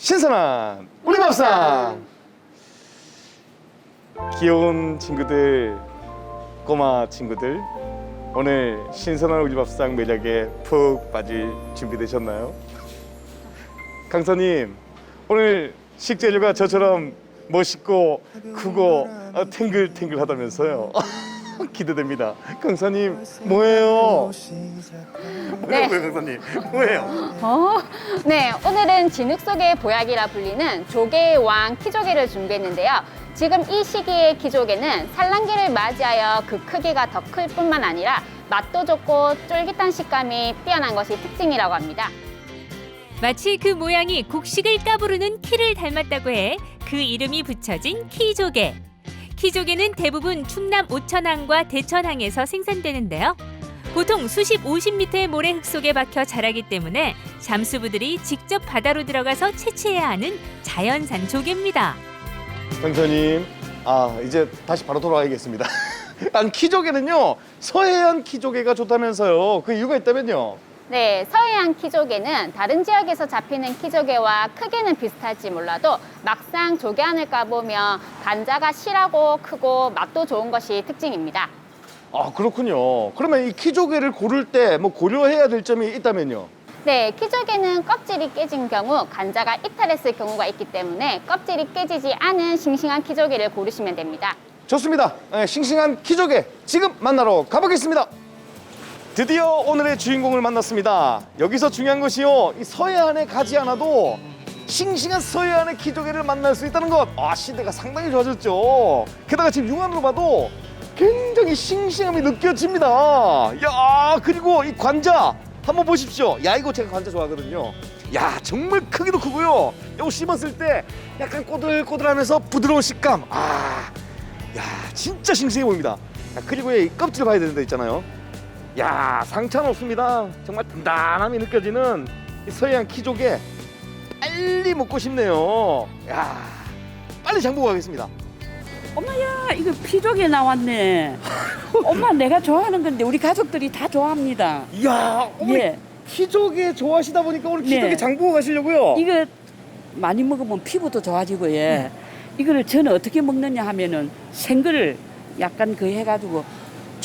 신선한 우리 밥상 귀여운 친구들 꼬마 친구들 오늘 신선한 우리 밥상 매력에 푹 빠질 준비되셨나요? 강사님 오늘 식재료가 저처럼 멋있고 크고 어, 탱글탱글하다면서요 기대됩니다 강사님 뭐예요? 네. 뭐예요 강사님 뭐예요? 어? 네, 오늘은 진흙 속의 보약이라 불리는 조개의 왕 키조개를 준비했는데요. 지금 이 시기의 키조개는 산란기를 맞이하여 그 크기가 더 클 뿐만 아니라 맛도 좋고 쫄깃한 식감이 뛰어난 것이 특징이라고 합니다. 마치 그 모양이 곡식을 까부르는 키를 닮았다고 해 그 이름이 붙여진 키조개. 키조개는 대부분 충남 오천항과 대천항에서 생산되는데요. 보통 수십, 오십 미터의 모래 흙 속에 박혀 자라기 때문에 잠수부들이 직접 바다로 들어가서 채취해야 하는 자연산 조개입니다. 강사님, 아 이제 다시 바로 돌아가야겠습니다. 난 키조개는요 서해안 키조개가 좋다면서요. 그 이유가 있다면요. 네, 서해안 키조개는 다른 지역에서 잡히는 키조개와 크기는 비슷할지 몰라도 막상 조개안을 까보면 간자가 실하고 크고 맛도 좋은 것이 특징입니다. 아 그렇군요. 그러면 이 키조개를 고를 때 뭐 고려해야 될 점이 있다면요. 네, 키조개는 껍질이 깨진 경우 간자가 이탈했을 경우가 있기 때문에 껍질이 깨지지 않은 싱싱한 키조개를 고르시면 됩니다. 좋습니다. 예, 싱싱한 키조개 지금 만나러 가보겠습니다. 드디어 오늘의 주인공을 만났습니다. 여기서 중요한 것이요. 이 서해안에 가지 않아도 싱싱한 서해안의 키조개를 만날 수 있다는 것. 아, 시대가 상당히 좋아졌죠. 게다가 지금 육안으로 봐도 굉장히 싱싱함이 느껴집니다. 야, 그리고 이 관자 한번 보십시오. 야, 이거 제가 관자 좋아하거든요. 야, 정말 크기도 크고요. 이거 씹었을 때 약간 꼬들꼬들하면서 부드러운 식감. 아, 야, 진짜 싱싱해 보입니다. 야, 그리고 이 껍질 봐야 되는 데 있잖아요. 야, 상처는 없습니다. 정말 단단함이 느껴지는 이 서해안 키조개 빨리 먹고 싶네요. 야, 빨리 장보고 가겠습니다. 엄마야 이거 피조개 나왔네. 엄마 내가 좋아하는 건데 우리 가족들이 다 좋아합니다. 이야, 어머니 예. 키조개 좋아하시다 보니까 오늘 네. 키조개 장보고 가시려고요. 이거 많이 먹으면 피부도 좋아지고 예. 이거를 저는 어떻게 먹느냐 하면은 생거를 약간 그 해가지고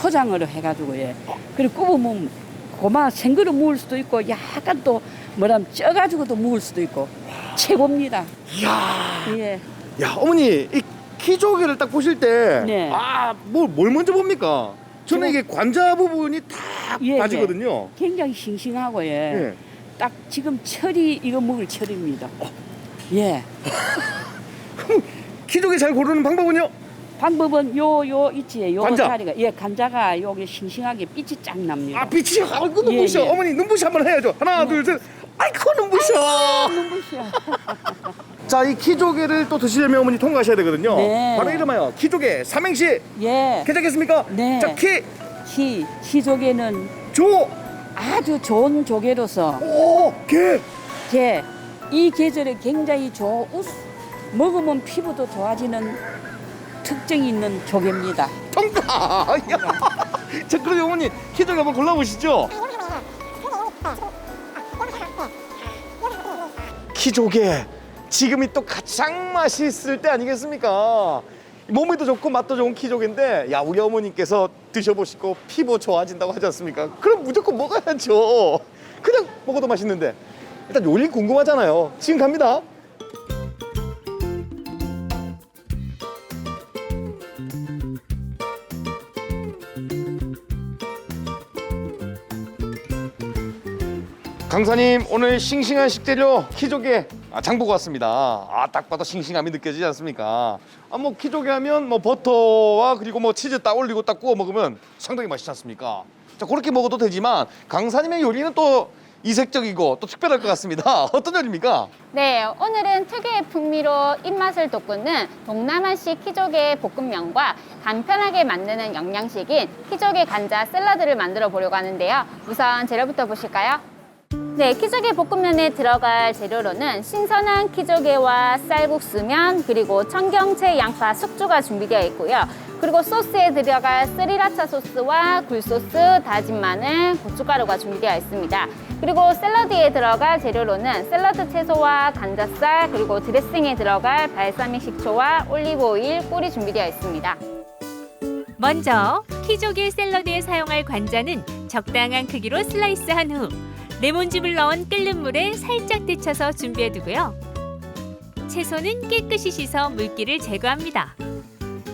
초장으로 해가지고 예. 그리고 굽으면 고마 생거로 먹을 수도 있고 약간 또 뭐라면 쪄가지고도 먹을 수도 있고 최고입니다. 이야, 예. 야, 어머니 이 키조개를 딱 보실 때, 네. 아, 뭘, 뭘 먼저 봅니까? 저는 이게 관자 부분이 다 예, 빠지거든요. 굉장히 싱싱하고 예. 예. 딱 지금 철이 이거 먹을 철입니다. 예. 키조개 잘 고르는 방법은요? 방법은 요 요 있지 요 간자. 자리가 예 간자가 여기 싱싱하게 빛이 쫙 납니다. 아, 빛이, 아이고, 예, 눈부셔. 예. 어머니, 눈부시 한번 해야죠. 하나, 둘, 셋. 아이고, 눈부셔. 눈부셔. 자, 이 키조개를 또 드시려면 어머니 통과하셔야 되거든요. 네. 바로 이름하여 키조개 삼행시. 예. 괜찮겠습니까? 네. 자, 키, 키 키조개는 조, 아주 좋은 조개로서 오, 개. 게 이 계절에 굉장히 좋 먹으면 피부도 좋아지는 특징이 있는 조개입니다. 통과. 야. 자, 그럼 어머니 키조개 한번 골라보시죠. 키조개. 지금이 또 가장 맛있을 때 아니겠습니까? 몸에도 좋고 맛도 좋은 키조개인데 야 우리 어머니께서 드셔보시고 피부 좋아진다고 하지 않습니까? 그럼 무조건 먹어야죠. 그냥 먹어도 맛있는데 일단 요리 궁금하잖아요. 지금 갑니다. 강사님 오늘 싱싱한 식재료 키조개 아, 장 보고 왔습니다. 아 딱 봐도 싱싱함이 느껴지지 않습니까? 아 뭐 키조개 하면 뭐 버터와 그리고 뭐 치즈 딱 올리고 딱 구워 먹으면 상당히 맛있지 않습니까? 자 그렇게 먹어도 되지만 강사님의 요리는 또 이색적이고 또 특별할 것 같습니다. 어떤 요리입니까? 네, 오늘은 특유의 풍미로 입맛을 돋구는 동남아식 키조개 볶음면과 간편하게 만드는 영양식인 키조개 간자 샐러드를 만들어 보려고 하는데요. 우선 재료부터 보실까요? 네, 키조개 볶음면에 들어갈 재료로는 신선한 키조개와 쌀국수면 그리고 청경채, 양파, 숙주가 준비되어 있고요. 그리고 소스에 들어갈 스리라차 소스와 굴소스, 다진 마늘, 고춧가루가 준비되어 있습니다. 그리고 샐러드에 들어갈 재료로는 샐러드 채소와 감자살 그리고 드레싱에 들어갈 발사믹 식초와 올리브 오일, 꿀이 준비되어 있습니다. 먼저 키조개 샐러드에 사용할 관자는 적당한 크기로 슬라이스한 후 레몬즙을 넣은 끓는 물에 살짝 데쳐서 준비해 두고요. 채소는 깨끗이 씻어 물기를 제거합니다.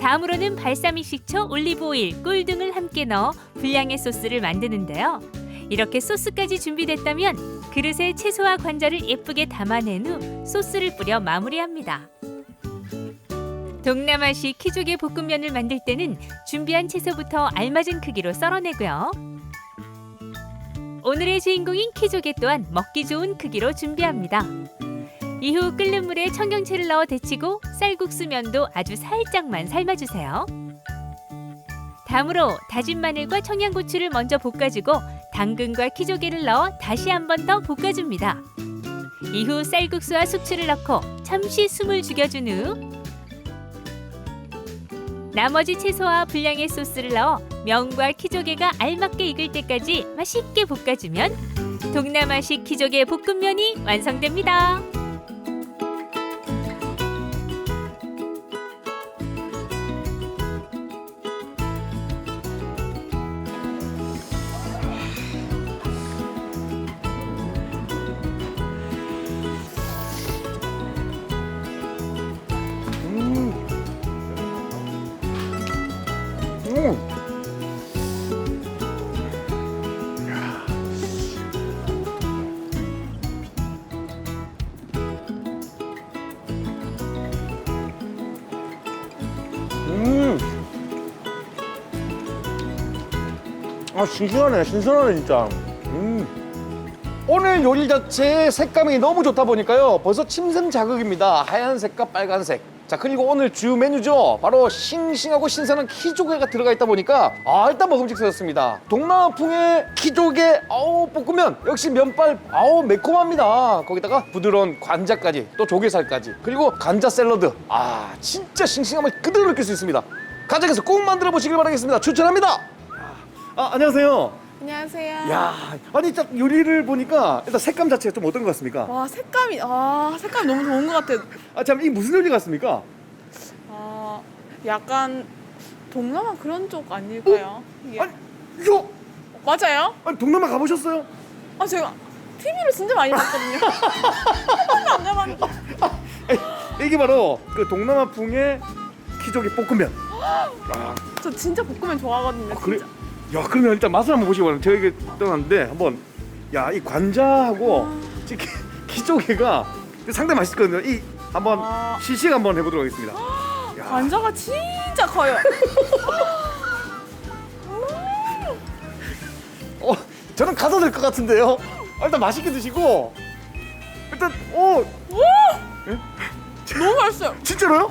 다음으로는 발사믹 식초, 올리브 오일, 꿀 등을 함께 넣어 분량의 소스를 만드는데요. 이렇게 소스까지 준비됐다면 그릇에 채소와 관자를 예쁘게 담아낸 후 소스를 뿌려 마무리합니다. 동남아식 키조개 볶음면을 만들 때는 준비한 채소부터 알맞은 크기로 썰어내고요. 오늘의 주인공인 키조개 또한 먹기 좋은 크기로 준비합니다. 이후 끓는 물에 청경채를 넣어 데치고 쌀국수 면도 아주 살짝만 삶아주세요. 다음으로 다진 마늘과 청양고추를 먼저 볶아주고 당근과 키조개를 넣어 다시 한 번 더 볶아줍니다. 이후 쌀국수와 숙주를 넣고 잠시 숨을 죽여준 후 나머지 채소와 분량의 소스를 넣어 면과 키조개가 알맞게 익을 때까지 맛있게 볶아주면 동남아식 키조개 볶음면이 완성됩니다. 음. 음. 음. 아 싱싱하네 신선하네 진짜. 음. 오늘 요리 자체의 색감이 너무 좋다 보니까요. 벌써 침샘 자극입니다. 하얀색과 빨간색. 자 그리고 오늘 주 메뉴죠. 바로 싱싱하고 신선한 키조개가 들어가 있다 보니까 아 일단 먹음직스럽습니다. 동남아풍의 키조개 아우 볶으면. 역시 면발 아우 매콤합니다. 거기다가 부드러운 관자까지 또 조개살까지. 그리고 관자 샐러드. 아 진짜 싱싱함을 그대로 느낄 수 있습니다. 가정에서 꼭 만들어 보시길 바라겠습니다. 추천합니다 아 안녕하세요 안녕하세요. 야, 아니 딱 요리를 보니까 일단 색감 자체가 좀 어떤 것 같습니까? 와 색감이 아 색감 너무 좋은 것 같아요. 아, 참 이 무슨 요리 같습니까? 아 약간 동남아 그런 쪽 아닐까요? 이게 아니, 이거 맞아요? 아니 동남아 가보셨어요? 아 제가 TV를 진짜 많이 봤거든요. 한 번도 안 가봤는데. 이게 바로 그 동남아풍의 키조개 볶음면. 아, 저 진짜 볶음면 좋아하거든요. 아, 그래? 진짜. 야, 그러면 일단 맛을 한번 보시기 바랍니다. 제가 이게 떠났는데 한번 야, 이 관자하고 이 키- 키조개가 상당히 맛있거든요. 이 한번 아. 시식 한번 해보도록 하겠습니다. 야, 관자가 진짜 커요. 어, 저는 가도 될 것 같은데요. 아, 일단 맛있게 드시고 일단 어 너무 맛있어요. 진짜로요?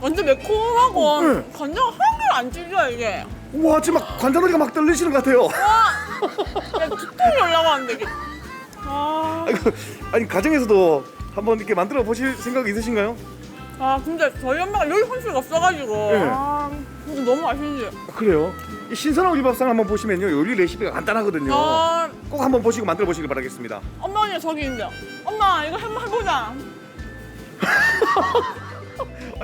완전 매콤하고 응. 관자가 하나도 안 찔려요 이게. 와 지금 막 관자놀이가 막 떨리시는 것 같아요. 그냥 두통이 올라가는데 이게. 아, 아이고, 아니 가정에서도 한번 이렇게 만들어 보실 생각 있으신가요? 아 근데 저희 엄마가 요리 솜씨가 없어가지고 네. 아 근데 너무 맛있는데. 아, 그래요. 이 신선한 우리 밥상 한번 보시면요 요리 레시피가 간단하거든요. 아 꼭 한번 보시고 만들어 보시길 바라겠습니다. 엄마 언니 저기 있는데 엄마 이거 한번 해보자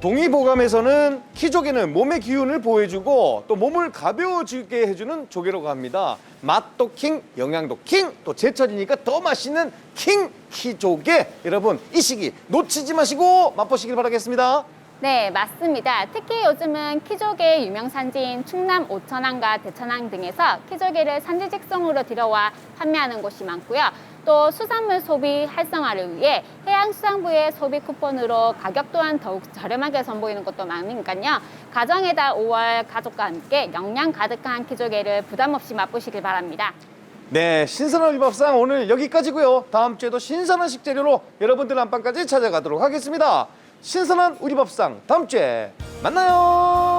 동의보감에서는 키조개는 몸의 기운을 보호해주고 또 몸을 가벼워지게 해주는 조개라고 합니다. 맛도 킹, 영양도 킹, 또 제철이니까 더 맛있는 킹 키조개. 여러분 이 시기 놓치지 마시고 맛보시길 바라겠습니다. 네, 맞습니다. 특히 요즘은 키조개 유명 산지인 충남 오천항과 대천항 등에서 키조개를 산지 직송으로 들여와 판매하는 곳이 많고요. 또 수산물 소비 활성화를 위해 해양수산부의 소비 쿠폰으로 가격 또한 더욱 저렴하게 선보이는 곳도 많으니까요. 가정에다 5월 가족과 함께 영양 가득한 키조개를 부담 없이 맛보시길 바랍니다. 네, 신선한 우리밥상 오늘 여기까지고요. 다음 주에도 신선한 식재료로 여러분들 안방까지 찾아가도록 하겠습니다. 신선한 우리 밥상 다음 주에 만나요.